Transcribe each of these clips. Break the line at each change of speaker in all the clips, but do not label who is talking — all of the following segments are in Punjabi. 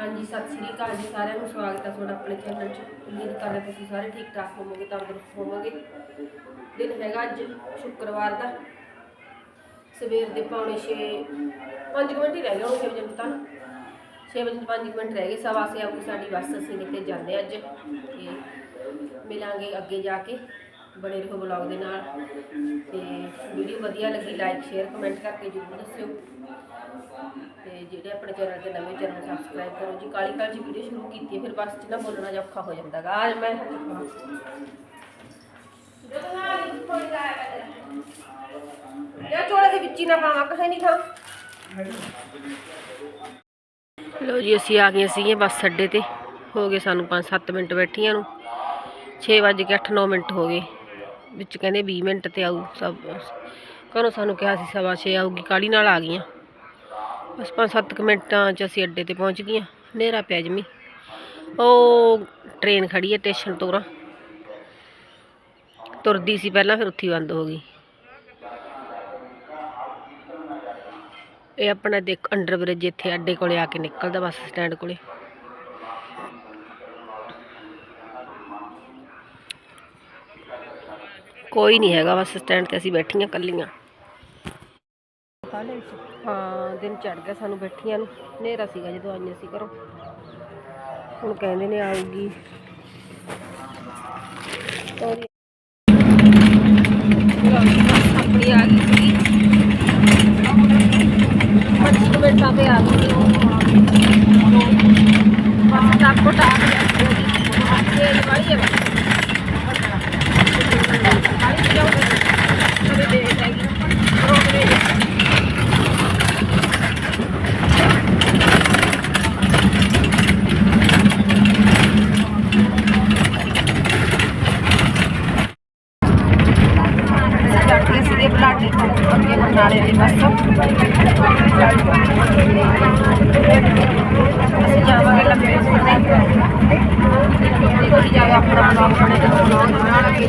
ਹਾਂਜੀ, ਸਤਿ ਸ੍ਰੀ ਅਕਾਲ ਜੀ ਸਾਰਿਆਂ ਨੂੰ। ਸਵਾਗਤ ਹੈ ਤੁਹਾਡਾ ਆਪਣੇ ਚੈਨਲ 'ਚ। ਉਮੀਦ ਕਰਦੇ ਤੁਸੀਂ ਸਾਰੇ ਠੀਕ ਠਾਕ ਹੋਵੋਗੇ ਤੰਦਰੁਸਤ ਹੋਵੋਗੇ। ਦਿਨ ਹੈਗਾ ਅੱਜ ਸ਼ੁੱਕਰਵਾਰ ਦਾ। ਸਵੇਰ ਦੇ ਪੌਣੇ 6 5 ਮਿੰਟ ਹੀ ਰਹਿ ਗਏ ਹੁਣ 6 ਵਜੇ ਤੱਕ 6 ਵਜੇ 5 ਮਿੰਟ ਰਹਿ ਗਏ। ਸਵਾ ਸੇ ਆਪਕੀ ਸਾਡੀ ਬੱਸ ਅਸੀਂ ਕਿਤੇ ਜਾਂਦੇ ਅੱਜ। ਤੇ ਮਿਲਾਂਗੇ ਅੱਗੇ ਜਾ ਕੇ ਬਣੇ ਰਹੋ ਬਲੌਗ ਦੇ ਨਾਲ। ਤੇ ਵੀਡੀਓ ਵਧੀਆ ਲੱਗੀ ਲਾਈਕ ਸ਼ੇਅਰ ਕਮੈਂਟ ਕਰਕੇ ਜ਼ਰੂਰ ਦੱਸਿਓ। ਤੇ ਜਿਹੜੇ ਆਪਣੇ ਚੈਨਲ ਤੇ ਨਵੇਂ ਚੈਨਲ ਸਬਸਕ੍ਰਾਈਬ ਕਰੋ ਜੀ, ਕਾਲੀ ਕਾਲੀ ਜੀ ਵੀਡੀਓ ਸ਼ੁਰੂ ਕੀਤੀ ਹੈ, ਫਿਰ ਬੱਸ 'ਚ ਨਾ ਬੋਲਣਾ ਜਿਹਾ ਔਖਾ ਹੋ ਜਾਂਦਾ ਅੱਜ ਮੈਂ। ਇਹ ਚੋਲੇ ਦੇ ਵਿੱਚ ਹੀ ਨਾ ਪਾਵਾਂ ਕਿਸੇ ਨਹੀਂ ਥਾਂ। ਲੋ ਜੀ, ਅਸੀਂ ਆ ਗਏ ਸੀਗੇ ਬੱਸ ਅੱਡੇ ਤੇ। ਹੋ ਗਏ ਸਾਨੂੰ 5-7 ਮਿੰਟ ਬੈਠੀਆਂ ਨੂੰ। 6 ਵਜੇ ਕੇ 8-9 ਮਿੰਟ ਹੋ ਗਏ। ਵਿੱਚ ਕਹਿੰਦੇ 20 ਮਿੰਟ ਤੇ ਆਊ ਸਭ। ਘਰੋਂ ਸਾਨੂੰ ਕਿਹਾ ਸੀ ਸਵਾ 6 ਆਊਗੀ ਕਾਲੀ ਨਾਲ ਆ ਗਈਆਂ। ਬਸ 5-7 ਕੁ ਮਿੰਟਾਂ 'ਚ ਅਸੀਂ ਅੱਡੇ ਤੇ ਪਹੁੰਚ ਗਈਆਂ। ਹਨੇਰਾ ਪਿਆ ਜਮੀ। ਉਹ ਟ੍ਰੇਨ ਖੜੀ ਹੈ ਸਟੇਸ਼ਨ ਤੋਂ ਉਰਾਂ ਤੁਰਦੀ ਸੀ ਪਹਿਲਾਂ, ਫਿਰ ਉੱਥੇ ਬੰਦ ਹੋ ਗਈ। ਇਹ ਆਪਣਾ ਦੇਖ ਅੰਡਰ ਬ੍ਰਿਜ ਇੱਥੇ ਅੱਡੇ ਕੋਲੇ ਆ ਕੇ ਨਿਕਲਦਾ, ਬੱਸ ਸਟੈਂਡ ਕੋਲੇ। ਕੋਈ ਨਹੀਂ ਹੈਗਾ, ਬੱਸ ਸਟੈਂਡ ਤੇ ਅਸੀਂ ਬੈਠੀਆਂ ਕੱਲੀਆਂ ਹਾਂ, ਦਿਨ ਚੜ ਗਿਆ ਸਾਨੂੰ ਬੈਠੀਆਂ ਨੂੰ। ਹਨੇਰਾ ਸੀਗਾ ਜਦੋਂ ਆਈਆਂ ਸੀ ਘਰੋਂ। ਹੁਣ ਕਹਿੰਦੇ ਨੇ ਆਊਗੀ। ਆਪਣੀ ਆ ਗਈ ਸੀ। ਪੱਚੀ ਕੁ ਮਿੰਟਾਂ ਤੇ ਆ ਗਈ ਸੀ ਬਸ ਟਾਕੋ ਟਾਕ ਤੇਜ਼ ਵਾਲੀ ਹੈ ਵਾਲੀ ਚਲਾਉਂਦੇ ਥੋੜੀ ਦੇਰ ਹੈਗੀ ਰੋਕ ਦੇ ਅਸੀਂ ਬੈਠੇ ਸੀਗੇ ਬਲਾਡੀ ਅੱਗੇ ਬਰਨਾਲੇ ਦੀ ਬੱਸ ਅਸੀਂ ਜਾਵਾਂਗੇ ਲੰਬੇ ਰਸਤੇ ਦੇਖੀ ਜਾਵੇ ਆਪਣਾ ਬਲੌਗ ਬਣੇ ਤੇ ਬਲੌਗ ਨਾਲ ਅੱਗੇ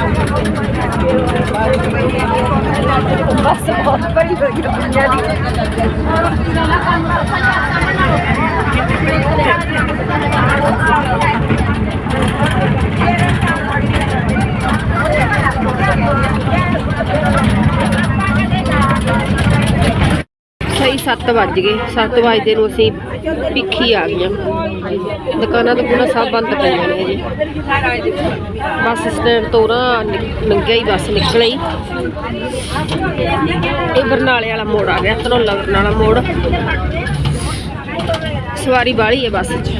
ਜਾ ਕੇ ਦਿਖਾਵਾਂਗੇ ਸਕੂਲ ਤੇ ਜਾ ਰਹੇ ਹਾਂ ਬਸ ਬਹੁਤ ਬੜੀ ਹੋ ਗਈ ਦੁਨੀਆ ਦੀ ਸਹੀ 7 ਵੱਜ ਗਏ। 7 ਵਜੇ ਨੂੰ ਅਸੀਂ ਭਿੱਖੀ ਆ ਗਈਆਂ ਦੁਕਾਨਾਂ ਦੁਕਾਨਾਂ ਸਭ ਬੰਦ ਪਈਆਂ ਨੇ ਜੀ। ਬੱਸ ਸਟੈਂਡ ਤੋਂ ਨਾ ਲੰਘਿਆ ਹੀ ਬੱਸ ਨਿਕਲ ਆਈ ਇਹ ਬਰਨਾਲੇ ਵਾਲਾ ਮੋੜ ਆ ਗਿਆ, ਧਨੌਲਾ ਬਰਨਾਲਾ ਮੋੜ। ਸਵਾਰੀ ਬਾਹਲੀ ਹੈ ਬੱਸ 'ਚ।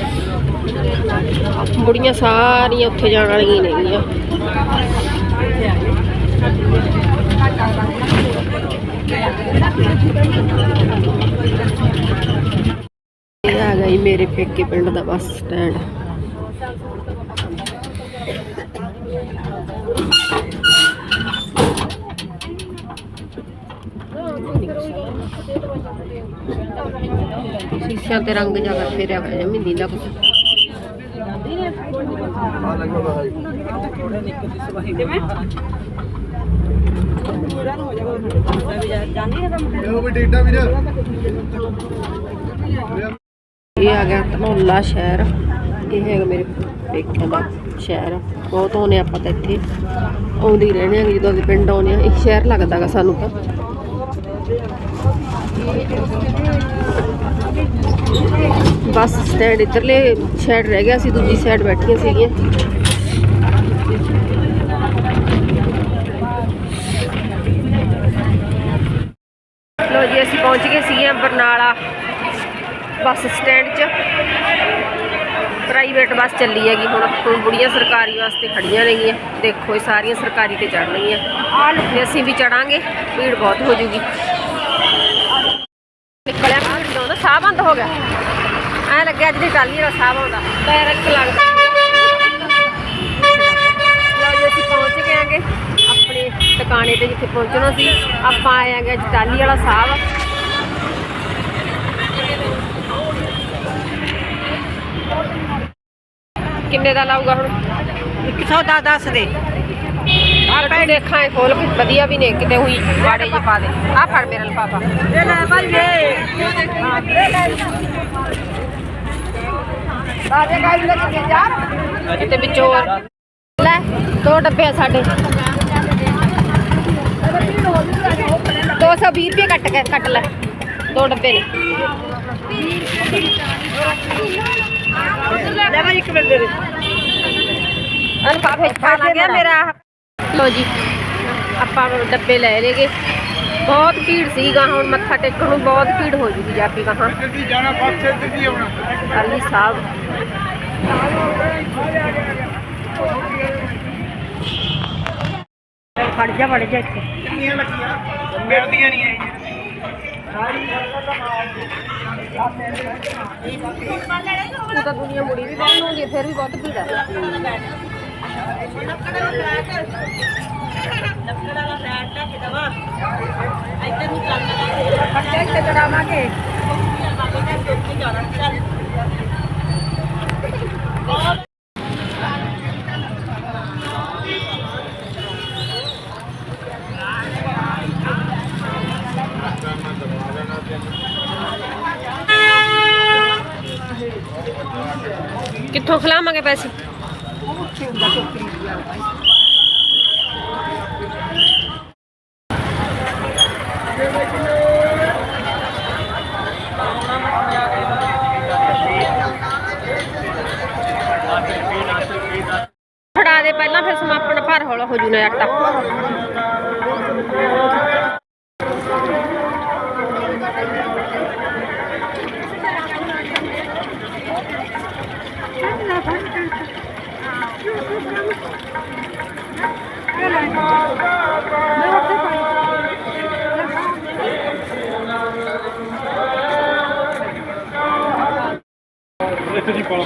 ਬੁੜੀਆਂ ਸਾਰੀਆਂ ਉੱਥੇ ਜਾਣ ਵਾਲੀਆਂ ਨੇਗੀਆਂ। ਇਹ ਆ ਗਈ ਮੇਰੇ ਪੇਕੇ ਪਿੰਡ ਦਾ ਬੱਸ ਸਟੈਂਡ। ਸ਼ੀਸ਼ਿਆਂ ਤੇ ਰੰਗ ਜਾ ਕੇ ਫੇਰਿਆ ਹੋਇਆ ਜਮੀ ਨੀਲਾ ਕੁਛ।
ਉਹ ਵੀ ਟਿਕਟਾਂ ਵੀਰ
ਇਹ ਆ ਗਿਆ ਧਨੌਲਾ ਸ਼ਹਿਰ। ਇਹ ਹੈਗਾ ਮੇਰੇ ਪੇਕਿਆਂ ਦਾ ਸ਼ਹਿਰ। ਬਹੁਤ ਆਉਂਦੇ ਆਪਾਂ ਤਾਂ ਇੱਥੇ। ਆਉਂਦੇ ਹੀ ਰਹਿੰਦੇ ਆ ਜਦੋਂ ਅਸੀਂ ਪਿੰਡ ਆਉਂਦੇ ਆ ਇੱਕ ਸ਼ਹਿਰ ਲੱਗਦਾਗਾ ਸਾਨੂੰ ਤਾਂ। ਬੱਸ ਸਟੈਂਡ ਇੱਧਰਲੇ ਸਾਈਡ ਰਹਿ ਗਿਆ ਸੀ, ਦੂਜੀ ਸਾਈਡ ਬੈਠੀਆਂ ਸੀਗੀਆਂ ਲੋ ਜੀ ਅਸੀਂ ਪਹੁੰਚ ਗਏ ਸੀਗੇ ਬਰਨਾਲਾ ਬੱਸ ਸਟੈਂਡ 'ਚ। ਪ੍ਰਾਈਵੇਟ ਬੱਸ ਚੱਲੀ ਹੈਗੀ ਹੁਣ। ਹੁਣ ਬੁੜੀਆਂ ਸਰਕਾਰੀ ਵਾਸਤੇ ਖੜੀਆਂ ਨੇਗੀਆਂ। ਦੇਖੋ ਇਹ ਸਾਰੀਆਂ ਸਰਕਾਰੀ ਤੇ ਚੜ ਰਹੀਆਂ। ਆ ਤੇ ਅਸੀਂ ਵੀ ਚੜਾਂਗੇ। ਭੀੜ ਬਹੁਤ ਹੋ ਜੂਗੀ। ਨਿਕਲਿਆ ਭੀੜ ਤੋਂ ਸਾਹ ਬੰਦ ਹੋ ਗਿਆ। ਐ ਲੱਗਿਆ ਅੱਜ ਦੀ ਟਾਲੀ ਦਾ ਸਾਹ ਆਉਂਦਾ ਪੈਰ ਇੱਕ ਲੱਗਦਾ ਅਸੀਂ ਪਹੁੰਚ ਗਏ ਆਂਗੇ ਆਪਣੇ ਟਿਕਾਣੇ ਤੇ ਜਿੱਥੇ ਪਹੁੰਚਣਾ ਸੀ। ਆਪਾਂ ਆਏ ਆਂਗੇ ਅੱਜ ਟਾਲੀ ਵਾਲਾ ਸਾਹਿਬ ਕਿੰਨੇ ਦਾ ਲਾਊਗਾ ਹੁਣ?
110 ਦੇ
ਆ ਪੈ ਦੇਖਾਂ ਇਹ ਖੋਲ ਕੇ ਵਧੀਆ ਵੀ ਨੇ ਕਿਤੇ ਹੋਈ ਬਾੜੇ ਜੇ ਪਾ ਦੇ। ਆ ਫੜ ਮੇਰਾ ਲਫਾਫਾ।
ਇਹ ਲੈ ਭਾਈ ਵੇ।
ਬਾਜੇ ਗਾਈ ਲੱਗੇ ਯਾਰ ਕਿਤੇ ਵਿੱਚੋਂ। ਲੈ ਦੋ ਡੱਬੇ ਆ ਸਾਡੇ। 220 ਰੁਪਏ ਕੱਟ ਕੇ ਕੱਟ ਲੈ। ਦੋ ਡੱਬੇ ਨੇ।
ਲੈ ਭਾਈ ਇੱਕ ਮਿੰਟ ਦੇ ਦੇ
ਅਨਪਾ ਫੇਰ ਪਾ ਗਿਆ ਮੇਰਾ ਲੋ ਜੀ ਆਪਾਂ ਡੱਬੇ ਲੈ ਲੇਗੇ ਬਹੁਤ ਭੀੜ ਸੀਗਾ ਹੁਣ ਮੱਥਾ ਟੇਕਣ ਨੂੰ ਬਹੁਤ ਭੀੜ ਹੋ ਜੂਗੀ ਜਾਪੀ ਕਹਾਂ
ਜਲਦੀ ਜਾਣਾ ਪਾਸੇ ਦਿੱਤੀ ਆਉਣਾ
ਅਲੀ ਸਾਹਿਬ।
ਫੜ ਜਾ ਫੜ ਜਾ ਇੱਥੇ।
ਕਿੰਨੀਆਂ ਲੱਗੀਆਂ? ਮਿਲਦੀਆਂ ਨਹੀਂ ਆਈਆਂ
ਉਹ ਤਾਂ ਦੁਨੀਆ ਮੁੜੀ ਵੀ ਬਹੁਤ ਹੁੰਦੀ ਫਿਰ ਵੀ ਬਹੁਤ ਭੀੜ ਹੈ
ਫੱਟੇ ਇੱਥੇ ਚੜਾਵਾਂਗੇ।
ਕਿੱਥੋਂ ਖਲਾਵਾਂਗੇ ਪੈਸੇ? ਫੜਾ ਦੇ ਪਹਿਲਾਂ ਫਿਰ ਸਮਾਪਨ ਭਰ ਹੌਲਾ ਹੋ ਜੂਨਾ ਆਟਾ
ਇੱਥੇ ਜੀ ਪਾਲੋ।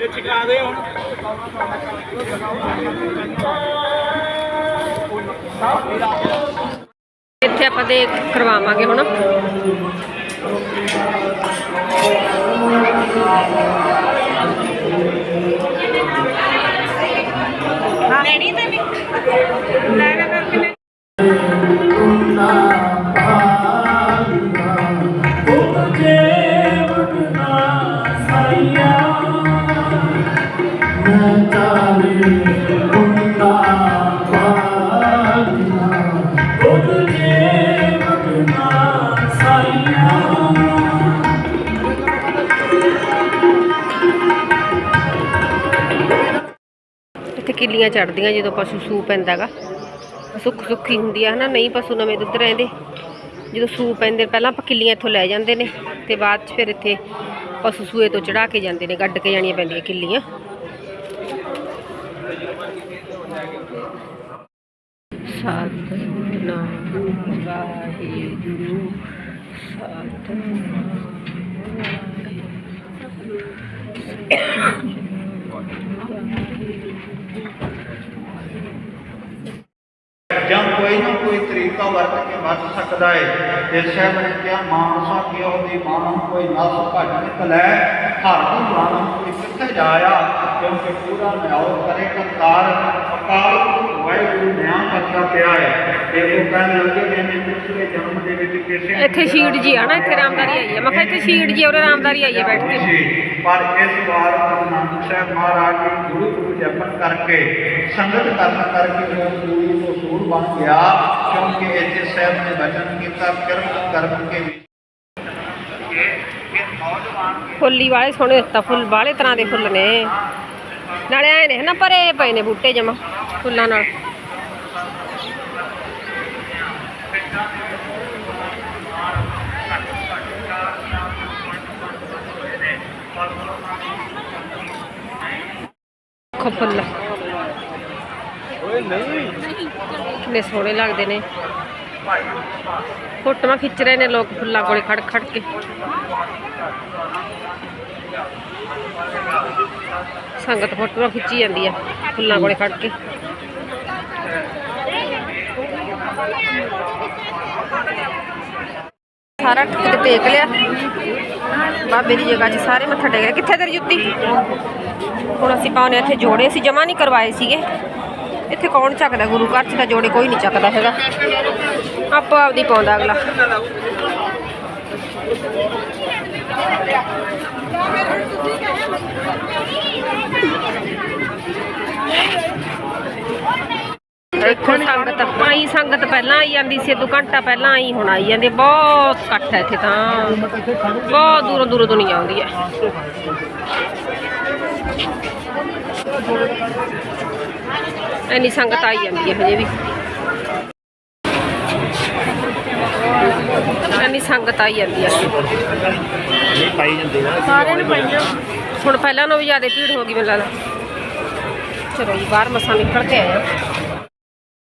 ਇਹ ਚਿਕਾ ਦੇ ਹੁਣ।
ਇੱਥੇ ਆਪਾਂ ਦੇ ਕਰਵਾਵਾਂਗੇ ਹੁਣ।
ਲੈਣੀ ਤੇ ਵੀ ਲੈ ਕਰਕੇ ਲੈ
ਇੱਥੇ ਚੜਦੀਆਂ ਜਦੋਂ ਪਸ਼ੂ ਸੂ ਪੈਂਦਾਗਾ। ਸੁੱਖ ਸੁੱਖੀ ਹੁੰਦੀ ਆ ਹਨਾ, ਨਹੀਂ ਪਸ਼ੂ ਨਵੇਂ ਦੁੱਧ ਰਹਿੰਦੇ। ਜਦੋਂ ਸੂ ਪੈਂਦੇ ਪਹਿਲਾਂ ਆਪਾਂ ਕਿੱਲੀਆਂ ਇੱਥੋਂ ਲੈ ਜਾਂਦੇ ਨੇ, ਤੇ ਬਾਅਦ ਚ ਫਿਰ ਇੱਥੇ ਪਸ਼ੂ ਸੂਏ ਤੋਂ ਚੜਾ ਕੇ ਜਾਂਦੇ ਨੇ, ਗੱਡ ਕੇ ਜਾਣੀਆਂ ਪੈਂਦੀਆਂ ਕਿੱਲੀਆਂ। ਸਤਿਨਾਮ ਵਾਹਿਗੁਰੂ ਸਤਿਨਾਮ
ਜਾਂ ਕੋਈ ਨਾ ਕੋਈ ਤਰੀਕਾ ਵਰਤ ਕੇ ਬਚ ਸਕਦਾ ਹੈ ਤੇ ਸਾਹਿਬ ਨੇ ਕਿਹਾ ਮਾਨਸਾ ਕਿਉ ਦੀ ਮਾਨ ਕੋਈ ਨਸ ਭੱਜ ਨਿਕਲੈ। ਹਰ ਦੀ ਮਾਨ ਕੋਈ ਕਿੱਥੇ ਜਾਇਆ, ਕਿਉਂਕਿ ਪੂਰਾ ਨਿਆਉ ਕਰੇ ਕਰਤਾਰ ਅਕਾਲ ਵਾਹਿਗੁਰੂ ਨਿਆਂ ਕਰਦਾ ਪਿਆ ਹੈ ਤੇ ਉਹ ਕਹਿਣ ਲੱਗੇ ਕਿ ਮੈਂ ਪਿਛਲੇ ਜਨਮ ਦੇ ਵਿੱਚ ਕਿਸੇ ਨੇ
ਇੱਥੇ ਸ਼ੀਟ ਜੀ ਆ ਨਾ ਇੱਥੇ ਰਾਮਦਾਰੀ ਆਈ ਹੈ ਮੈਂ ਕਿਹਾ ਇੱਥੇ ਸ਼ੀਟ ਜੀ ਔਰ ਰਾਮਦਾਰੀ ਆਈ ਹੈ ਬੈਠ ਕੇ।
ਪਰ ਇਸ ਵਾਰ ਗੁਰੂ ਨਾਨਕ ਸਾਹਿਬ ਮਹਾਰਾਜ ਜੀ ਗੁਰੂ ਗੁਰੂ ਜਪਨ ਕਰਕੇ ਸੰਗਤ ਕਰਨ ਕਰਕੇ ਉਹ ਪੂਰੀ ਤੋਂ ਸੂਰ ਬਣ ਗਿਆ ਕਿਉਂਕਿ ਇੱਥੇ ਸਾਹਿਬ ਨੇ ਬਚਨ ਕੀਤਾ ਕਰਮ ਕਰਮ ਕੇ ਵਿੱਚ ਇਹ ਇਹ ਨੌਜਵਾਨ
ਫੁੱਲੀ ਵਾਲੇ ਸੋਹਣੇ ਦਿੱਤਾ ਫੁੱਲ ਵਾਲੇ ਤਰ੍ਹਾਂ ਦੇ ਫੁੱਲ ਨੇ। ਨਾਲੇ ਆਏ ਨੇ ਹਨਾ ਭਰੇ ਪਏ ਨੇ ਬੂਟੇ ਜਮਾ, ਫੁੱਲਾਂ ਨਾਲ। ਦੇਖੋ ਫੁੱਲ।
ਓਏ ਨਹੀਂ
ਕਿੰਨੇ ਸੋਹਣੇ ਲੱਗਦੇ ਨੇ। ਫੋਟੋਆਂ ਖਿੱਚ ਰਹੇ ਨੇ ਲੋਕ ਫੁੱਲਾਂ ਕੋਲੇ ਖੜ ਖੜ ਕੇ। ਸੰਗਤ ਫੋਟੋਆਂ ਖਿੱਚੀ ਜਾਂਦੀ ਆ ਫੁੱਲਾਂ ਕੋਲੇ ਖੜ ਕੇ। ਸਾਰਾ ਕਿਤੇ ਟੇਕ ਲਿਆ। ਬਾਬੇ ਦੀ ਜਗ੍ਹਾ 'ਚ ਸਾਰੇ ਮੱਥਾ ਟੇਕ ਲਿਆ। ਕਿੱਥੇ ਤੇਰੀ ਜੁੱਤੀ? ਹੁਣ ਅਸੀਂ ਪਾਉਣੇ ਇੱਥੇ ਜੋੜੇ। ਅਸੀਂ ਜਮਾ ਨਹੀਂ ਕਰਵਾਏ ਸੀਗੇ। ਇੱਥੇ ਕੌਣ ਚੱਕਦਾ? ਗੁਰੂ ਘਰ 'ਚ ਤਾਂ ਜੋੜੇ ਕੋਈ ਨਹੀਂ ਚੱਕਦਾ ਹੈਗਾ। ਆਪੋ ਆਪਦੀ ਪਾਉਂਦਾ ਅਗਲਾ। ਇੱਥੇ ਸੰਗਤ ਆਈ ਸੰਗਤ ਪਹਿਲਾਂ ਆਈ ਜਾਂਦੀ ਸੀ ਦੋ ਘੰਟਾ ਪਹਿਲਾਂ ਆਈ ਹੁਣ ਆਈ ਜਾਂਦੀ ਹੈ। ਬਹੁਤ ਇਕੱਠ ਹੈ ਇੱਥੇ ਤਾਂ। ਬਹੁਤ ਦੂਰੋਂ ਦੂਰੋਂ ਦੁਨੀਆ ਆਉਂਦੀ ਹੈ। ਇੰਨੀ ਸੰਗਤ ਆਈ ਜਾਂਦੀ ਹੈ ਹਜੇ ਵੀ। ਇੰਨੀ ਸੰਗਤ ਆਈ ਜਾਂਦੀ ਹੈ।
ਨਹੀਂ ਪਾਈ ਜਾਂਦੇ ਨਾ
ਸਾਰਿਆਂ ਨੂੰ ਪਾਈਆਂ ਹੁਣ ਪਹਿਲਾਂ ਨਾਲੋਂ ਵੀ ਜ਼ਿਆਦਾ ਭੀੜ ਹੋ ਗਈ ਮੈਨੂੰ ਲੱਗਦਾ। ਚਲੋ ਜੀ ਬਾਹਰ ਮਸਾਂ ਨਿਕਲ ਕੇ ਆਏ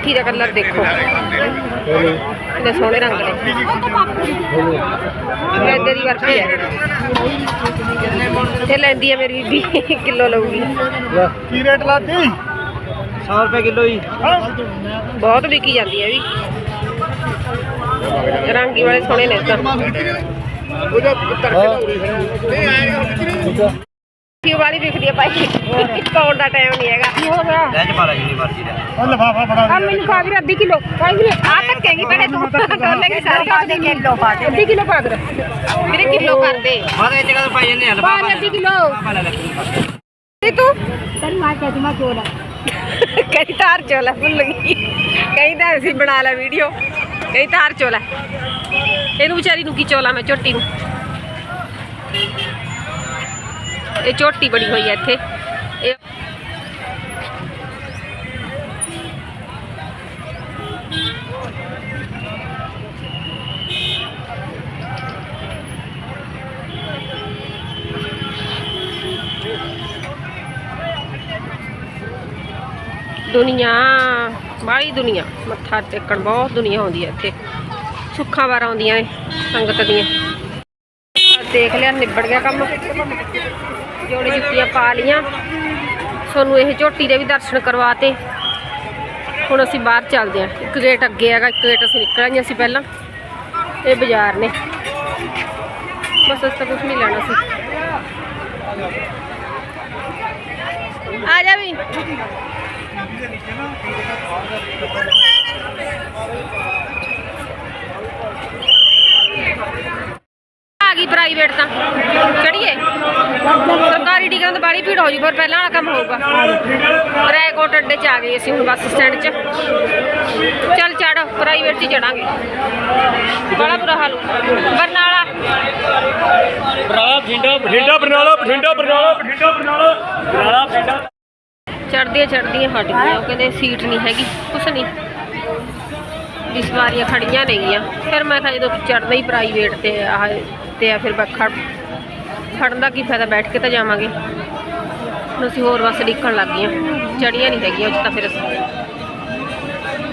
ਕੀ ਦਾ ਕਲਰ ਦੇਖੋ। ਕਿੰਨੇ ਸੋਹਣੇ ਰੰਗ ਨੇ। ਮੈਦੇ ਦੀ ਵਰਤੀ ਹੈ ਇਹ ਲੈਂਦੀ ਹੈ ਮੇਰੀ ਬੀਬੀ ਕਿਲੋ ਲਊਗੀ।
ਕੀ ਰੇਟ ਲਾਤੀ? 100 ਰੁਪਏ ਕਿਲੋ ਜੀ।
ਬਹੁਤ ਵਿਕੀ ਜਾਂਦੀ ਹੈ ਵੀ। ਰੰਗੀ ਵਾਲੇ ਸੋਹਣੇ ਨੇ ਤਾਂ
ਉਹਦਾ ਤੜਕੇ ਨਹੀਂ ਆਏਗਾ
ਕਿਉਂ ਵਾਲੀ ਵਿਕਦੀ ਹੈ ਭਾਈ? ਪਾਉਣ ਦਾ ਟਾਈਮ ਨਹੀਂ ਹੈਗਾ। ਕੀ ਹੋ ਗਿਆ?
ਲੈ ਚ ਮਾਰਾ ਜਿੰਨੀ ਮਰਜ਼ੀ ਲੈ। ਉਹ ਲਫਾਫਾ ਫੜਾ
ਆ ਮੈਨੂੰ ਵੀਰ ਅੱਧੀ ਕਿਲੋ। ਪਾ ਵੀਰ ਆ ਧੱਕੇਗੀ ਭੈਣੇ ਤੂੰ। ਟੋਲੇ ਕੀ ਸਾਰੀ ਪਾ ਦੇ ਕਿਲੋ ਪਾ ਦੇ। ਅੱਧੀ ਕਿਲੋ ਪਾ ਦੇ। ਵੀਰੇ ਕਿਲੋ ਕਰ ਦੇ।
ਮਾਰੇ ਇਹ ਜਗ੍ਹਾ ਪਾਈ ਜਾਂਦੇ ਆ
ਪਾ
ਲਫਾਫਾ
ਦੇ ਅੱਧੀ ਕਿਲੋ।
ਲੈ ਲੈ
ਤੇ ਤੂੰ ਤੈਨੂੰ ਆ ਕੇ ਜਮਾ ਚੋਲਾ ਕਈ ਤਾਰ ਚੋਲਾ ਭੁੱਲ ਗਈ। ਕਈ ਤਾਂ ਅਸੀਂ ਬਣਾ ਲਾ ਵੀਡੀਓ। ਕਈ ਤਾਰ ਚੋਲਾ ਇਹਨੂੰ ਵਿਚਾਰੀ ਨੂੰ ਕੀ ਚੋਲਾ ਮੈਂ ਝੋਟੀ ਨੂੰ? ਇਹ ਝੋਟੀ ਬੜੀ ਹੋਈ ਹੈ ਇੱਥੇ। ਇਹ ਦੁਨੀਆ, ਬਾਹਲੀ ਦੁਨੀਆ। ਮੱਥਾ ਟੇਕਣ ਬਹੁਤ ਦੁਨੀਆ ਆਉਂਦੀ ਹੈ ਇੱਥੇ। ਸੁੱਖਾਂ ਵਾਰ ਆਉਂਦੀਆਂ ਨੇ ਸੰਗਤ ਦੀਆਂ। ਦੇਖ ਲਿਆ, ਨਿਬੜ ਗਿਆ ਕੰਮ। ਜੋੜੇ ਜੁੱਤੀਆਂ ਪਾ ਲੀਆਂ ਤੁਹਾਨੂੰ ਇਹ ਝੋਟੀ ਦੇ ਵੀ ਦਰਸ਼ਨ ਕਰਵਾਤੇ। ਹੁਣ ਅਸੀਂ ਬਾਹਰ ਚੱਲਦੇ ਹਾਂ। ਇੱਕ ਗੇਟ ਅੱਗੇ ਹੈਗਾ, ਇੱਕ ਗੇਟ ਅਸੀਂ ਨਿਕਲਾਂਗੇ ਅਸੀਂ ਪਹਿਲਾਂ। ਇਹ ਬਾਜ਼ਾਰ ਨੇ। ਬਸ ਅਸੀਂ ਤਾਂ ਕੁਝ ਨਹੀਂ ਲੈਣਾ ਸੀ। ਆ ਜਾ ਵੀ ਆ ਗਈ ਪ੍ਰਾਈਵੇਟ ਤਾਂ ਚੜੀਏ ਸਰਕਾਰੀ ਟਿਕਟਾਂ ਤਾਂ ਬਾੜੀ ਭੀੜ ਹੋ ਜੂ ਪਰ ਪਹਿਲਾਂ ਵਾਲਾ ਕੰਮ ਹੋਊਗਾ। ਰੈਕੋਟ ਅੱਡੇ 'ਚ ਆ ਗਏ ਅਸੀਂ ਹੁਣ ਬੱਸ ਸਟੈਂਡ 'ਚ। ਚੱਲ ਚੜ ਪ੍ਰਾਈਵੇਟ 'ਚ ਚੜਾਂਗੇ। ਬੜਾ ਬੁਰਾ ਹਾਲ ਬਰਨਾਲਾ
ਬਰਾਲਾ ਬਠਿੰਡਾ ਬਠਿੰਡਾ ਬਰਨਾਲਾ। ਬਠਿੰਡਾ ਬਰਨਾਲਾ ਬਠਿੰਡਾ ਬਰਨਾਲਾ। ਬਰਨਾਲਾ ਬਠਿੰਡਾ
ਚੜਦੀਆਂ ਚੜਦੀਆਂ ਹਟ ਗਈਆਂ ਉਹ ਕਹਿੰਦੇ ਸੀਟ ਨਹੀਂ ਹੈਗੀ ਕੁਛ ਨਹੀਂ। ਵੀ ਸਵਾਰੀਆਂ ਖੜੀਆਂ ਨੇਗੀਆਂ। ਫਿਰ ਮੈਂ ਕਿਹਾ ਜਦੋਂ ਚੜਨਾ ਹੀ ਪ੍ਰਾਈਵੇਟ ਤੇ ਆਹ ਤੇ ਆ ਫਿਰ ਖੜਨ ਦਾ ਕੀ ਫਾਇਦਾ ਬੈਠ ਕੇ ਤਾਂ ਜਾਵਾਂਗੇ। ਹੁਣ ਅਸੀਂ ਹੋਰ ਬੱਸ ਡਿੱਕਣ ਲੱਗ ਗਈਆਂ। ਚੜੀਆਂ ਨਹੀਂ ਹੈਗੀਆਂ ਅੱਜ ਤਾਂ ਫਿਰ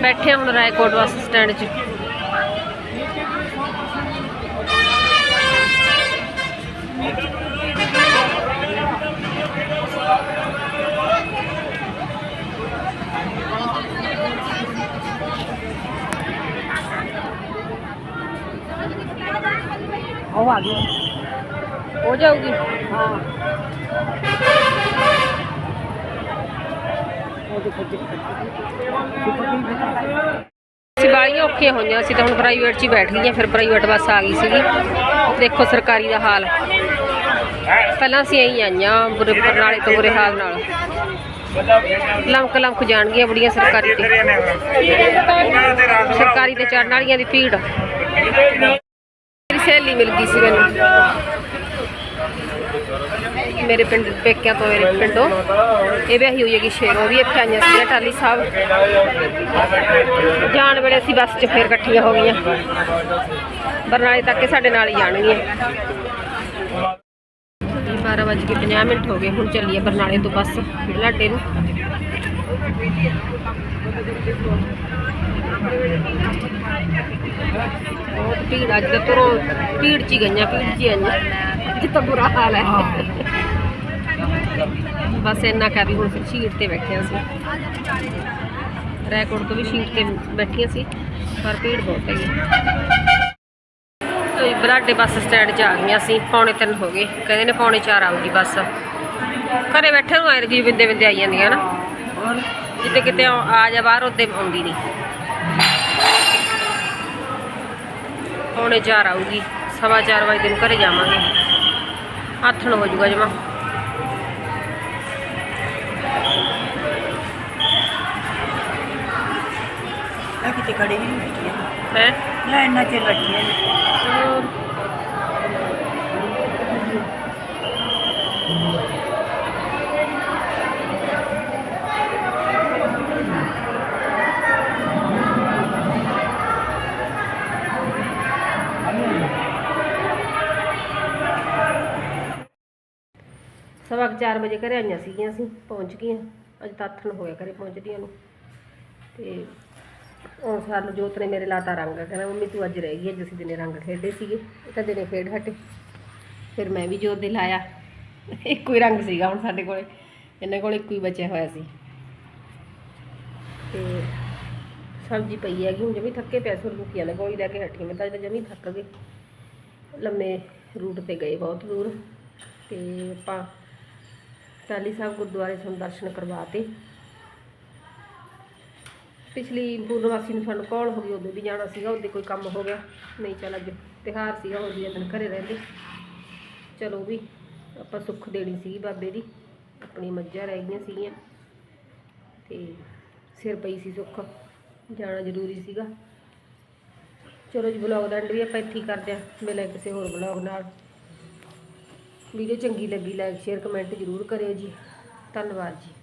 ਬੈਠੇ ਹੁਣ ਰਾਏਕੋਟ ਬੱਸ ਸਟੈਂਡ 'ਚ। ਉਹ ਆ ਗਈ। ਹੋ ਜਾਊਗੀ। ਹਾਂ। ਅਸੀਂ ਬਾਲੀਆਂ ਔਖੀਆਂ ਹੋਈਆਂ, ਅਸੀਂ ਤਾਂ ਹੁਣ ਪ੍ਰਾਈਵੇਟ 'ਚ ਹੀ ਬੈਠ ਗਈਆਂ, ਫਿਰ ਪ੍ਰਾਈਵੇਟ ਬੱਸ ਆ ਗਈ ਸੀਗੀ। ਦੇਖੋ ਸਰਕਾਰੀ ਦਾ ਹਾਲ। ਪਹਿਲਾਂ ਅਸੀਂ ਐਂ ਆਈਆਂ, ਬੁਰੇ ਬਰਨਾਲੇ ਤੋਂ ਬੁਰੇ ਹਾਲ ਨਾਲ। ਲੰਕ ਲੰਕ ਜਾਣਗੀਆਂ ਬੜੀਆਂ ਸਰਕਾਰੀ ਤੇ। ਸਰਕਾਰੀ ਤੇ ਚੜਨ ਵਾਲੀਆਂ ਦੀ ਭੀੜ। ਮੇਰੀ ਸਹੇਲੀ ਮਿਲ ਗਈ ਸੀ ਮੈਨੂੰ। ਮੇਰੇ ਪਿੰਡ ਪੇਕਿਆਂ ਤੋਂ, ਮੇਰੇ ਪਿੰਡੋਂ। ਇਹ ਵਿਆਹੀ ਹੋਈ ਹੈਗੀ ਸ਼ੇਰੋਂ ਵੀ ਇੱਥੇ ਆਈਆਂ ਸੀ ਟਾਲੀ ਸਾਹਿਬ। ਜਾਣ ਵੇਲੇ ਅਸੀਂ ਬੱਸ 'ਚ ਫੇਰ ਇਕੱਠੀਆਂ ਹੋ ਗਈਆਂ। ਬਰਨਾਲੇ ਤੱਕ ਇਹ ਸਾਡੇ ਨਾਲ ਹੀ ਜਾਣਗੀਆਂ 12:50 ਮਿੰਟ ਹੋ ਗਏ, ਹੁਣ ਚੱਲੀਏ ਬਰਨਾਲੇ ਤੋਂ ਬੱਸ, ਲਾਡੇ ਨੂੰ। ਬਹੁਤ ਭੀੜ, ਅੱਜ ਤਾਂ ਤੁਰੋਂ ਭੀੜ ਚ ਹੀ ਗਈਆਂ, ਭੀੜ ਚ ਹੀ ਆਈਆਂ। ਜਿੱਤ ਬੁਰਾ ਹਾਲ ਹੈ? ਬਸ ਇੰਨਾ ਕਹਿ ਵੀ ਹੁਣ ਸੀਟ ਤੇ ਬੈਠੇ ਅਸੀਂ। ਰੈਕੋਰਡ ਤੋਂ ਵੀ ਸ਼ੀਟ ਤੇ ਬੈਠੀਆਂ ਸੀ ਪਰ ਭੀੜ ਬਹੁਤ ਹੈਗੀ। ਤੇ ਬਰਾਡੇ ਬੱਸ ਸਟੈਂਡ 'ਚ ਆ ਗਈਆਂ ਸੀ ਪੌਣੇ ਤਿੰਨ ਹੋ ਗਏ। ਕਹਿੰਦੇ ਨੇ ਪੌਣੇ ਚਾਰ ਆਊਗੀ ਬੱਸ। ਘਰੇ ਬੈਠੇ ਨੂੰ ਆਏ ਜੀ ਬਿੰਦੇ ਬਿੰਦੇ ਆਈ ਜਾਂਦੀਆਂ ਨਾ। ਜਿੱਤੇ ਕਿਤੇ ਆ ਜਾ ਬਾਹਰ ਉੱਤੇ ਆਉਂਦੀ ਨਹੀਂ ਪੌਣੇ ਚਾਰ ਆਊਗੀ ਸਵਾ ਚਾਰ ਵਜੇ ਦਿਨ ਘਰੇ ਜਾਵਾਂਗੇ। ਆਥਣ ਹੋ ਜਾਊਗਾ ਜਮਾ।
ਆ ਕਿਤੇ ਖੜੇ ਵੀ ਨਹੀਂ ਬੈਠੀਆਂ
ਹੈ?
ਲੈ ਇੰਨਾ ਚਿਰ ਬੈਠੀਆਂ ਨੇ
ਸਵਾ ਕੁ ਚਾਰ ਵਜੇ ਘਰੇ ਆਈਆਂ ਸੀਗੀਆਂ ਅਸੀਂ, ਪਹੁੰਚ ਗਈਆਂ। ਅੱਜ ਤਾਂ ਆਥਣ ਹੋਇਆ ਘਰੇ ਪਹੁੰਚਦੀਆਂ ਨੂੰ। ਤੇ ਉਹ ਸਾਨੂੰ ਜੋਤ ਨੇ ਮੇਰੇ ਲਾਤਾ ਰੰਗ, ਕਹਿੰਦਾ, ਮੰਮੀ, ਤੂੰ ਅੱਜ ਰਹਿ ਗਈ, ਅੱਜ ਅਸੀਂ ਦਿਨੇ ਰੰਗ ਖੇਡੇ ਸੀਗੇ, ਇਹ ਤਾਂ ਦਿਨੇ ਖੇਡ ਹਟੇ। ਫਿਰ ਮੈਂ ਵੀ ਜੋਤ ਦੇ ਲਾਇਆ। ਇੱਕੋ ਹੀ ਰੰਗ ਸੀਗਾ ਹੁਣ ਸਾਡੇ ਕੋਲੇ, ਇਹਨਾਂ ਕੋਲ ਇੱਕੋ ਹੀ ਬਚਿਆ ਹੋਇਆ ਸੀ। ਤੇ ਸਬਜ਼ੀ ਪਈ ਹੈਗੀ, ਹੁਣ ਜਮੀ ਥੱਕੇ ਪਿਆ ਸੁਰ ਮੁਕੀਆਂ ਨੇ ਗੋਲੀ ਲੈ ਕੇ ਹੱਟੀ, ਮੈਂ ਤਾਂ ਅੱਜ ਜਮੀ ਥੱਕ ਗਏ ਲੰਮੇ ਰੂਟ ਤੇ ਗਏ ਬਹੁਤ ਦੂਰ, ਤੇ ਆਪਾਂ ਟਾਲੀ ਸਾਹਿਬ ਗੁਰਦੁਆਰੇ ਤੋਂ ਦਰਸ਼ਨ ਕਰਵਾਤੇ। ਪਿਛਲੀ ਪੂਰਨਵਾਸੀ ਨੂੰ ਸਾਨੂੰ ਕਾਲ ਹੋ ਗਈ, ਉਦੋਂ ਵੀ ਜਾਣਾ ਸੀਗਾ ਉਹਦੇ ਕੋਈ ਕੰਮ ਹੋ ਗਿਆ। ਨਹੀਂ, ਚੱਲ ਅੱਜ ਤਿਉਹਾਰ ਸੀਗਾ, ਹੋਰ ਵੀ ਦਿਨ ਘਰੇ ਰਹਿੰਦੇ। ਚਲੋ ਵੀ, ਆਪਾਂ ਸੁੱਖ ਦੇਣੀ ਸੀ ਬਾਬੇ ਦੀ, ਆਪਣੀ ਮੱਝਾਂ ਰਹਿ ਗਈਆਂ ਸੀਗੀਆਂ। ਤੇ ਸਿਰ ਪਈ ਸੀ ਸੁੱਖ, ਜਾਣਾ ਜ਼ਰੂਰੀ ਸੀਗਾ। ਚਲੋ ਜੀ ਬਲੌਗ ਦਾ ਐਂਡ ਵੀ ਆਪਾਂ ਇੱਥੇ ਹੀ ਕਰਦੇ ਹਾਂ ਮਿਲਾਂਗੇ ਕਿਸੇ ਹੋਰ ਬਲੌਗ ਨਾਲ। ਵੀਡੀਓ ਚੰਗੀ ਲੱਗੀ ਲਾਈਕ ਸ਼ੇਅਰ ਕਮੈਂਟ ਜ਼ਰੂਰ ਕਰਿਓ ਜੀ। ਧੰਨਵਾਦ ਜੀ।